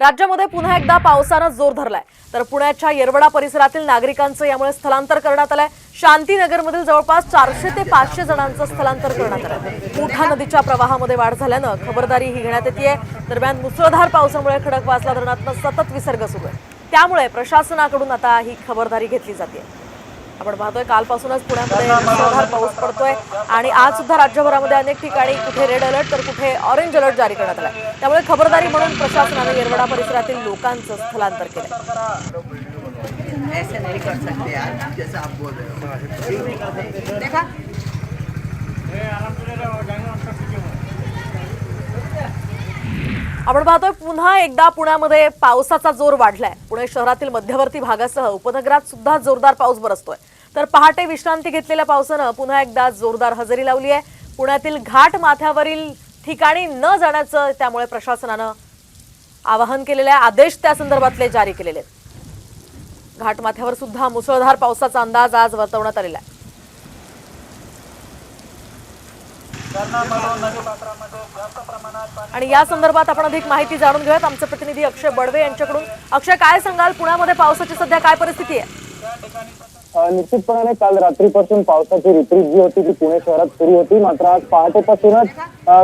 राज्यामध्ये पुन्हा एकदा पावसानं जोर धरलाय. तर पुण्याच्या येरवडा परिसरातील नागरिकांचं यामुळे स्थलांतर करण्यात आलंय. शांतीनगरमधील जवळपास चारशे ते पाचशे जणांचं स्थलांतर करण्यात आलंय. मुठा नदीच्या प्रवाहामध्ये वाढ झाल्यानं खबरदारी ही घेण्यात येते दरम्यान मुसळधार पावसामुळे खडकवासला धरणातनं सतत विसर्ग सुरू आहे. त्यामुळे प्रशासनाकडून आता ही खबरदारी घेतली जाते आपण पाहतोय कालपासूनच पुण्यामध्ये मुसळधार पाऊस पडतोय आणि आज सुद्धा राज्यभरामध्ये अनेक ठिकाणी कुठे रेड अलर्ट तर कुठे ऑरेंज अलर्ट जारी करण्यात आला त्यामुळे खबरदारी म्हणून प्रशासनाने येरवडा परिसरातील लोकांचं स्थलांतर केलं ऐसे नहीं कर सकते यार जैसा आप बोल रहे हो देखा आपण पाहतोय पुन्हा एकदा पुण्यामध्ये पावसाचा जोर वाढलाय. पुणे शहरातील मध्यवर्ती भागासह उपनगरात सुद्धा जोरदार पाऊस बरसतोय. तर पहाटे विश्रांती घेतलेल्या पावसानं पुन्हा एकदा जोरदार हजेरी लावली आहे. पुण्यातील घाट माथ्यावरील ठिकाणी न जाण्याचं त्यामुळे प्रशासनानं आवाहन केलेलं आहे. आदेश त्या संदर्भातले जारी केलेले आहेत. घाटमाथ्यावर सुद्धा मुसळधार पावसाचा अंदाज आज वर्तवण्यात आलेला आहे. आणि या संदर्भात आपण अधिक माहिती जाणून घेऊयात. आमचे प्रतिनिधी अक्षय बडवे यांच्याकडून. अक्षय काय सांगाल? पुण्यामध्ये पावसाची सध्या काय परिस्थिती आहे? निश्चितपणाने काल रात्रीपासून पावसाची रिपरिप जी होती ती पुणे शहरात सुरू होती. मात्र आज पहाटेपासूनच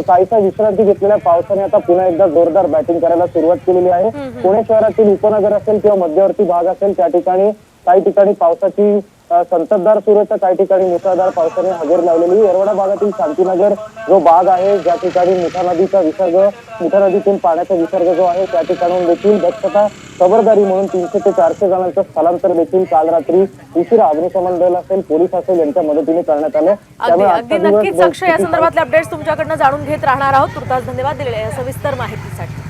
काहीसा विश्रांती घेतलेल्या पावसाने आता पुन्हा एकदा जोरदार बॅटिंग करायला सुरुवात केलेली आहे. पुणे शहरातील उपनगर असेल किंवा मध्यवर्ती भाग असेल त्या ठिकाणी काही ठिकाणी पावसाची संततधार सुरू आहे तर काही ठिकाणी मुसळधार पावसाने हजेर लावलेली. येरवडा भागातील शांतीनगर जो भाग आहे ज्या ठिकाणी मुठा नदीचा विसर्ग मुठा नदीतून पाण्याचा विसर्ग जो आहे त्या ठिकाणून देखील दक्षता खबरदारी म्हणून तीनशे ते चारशे जणांचं स्थलांतर देखील काल रात्री उशिरा अग्निशमन दल असेल पोलीस असेल यांच्या मदतीने करण्यात आलं. अगदी दिवस नक्कीच अक्षय या संदर्भातले अपडेट्स तुमच्याकडनं जाणून घेत राहणार आहोत. तुर्तास धन्यवाद दिलेल्या या सविस्तर माहितीसाठी.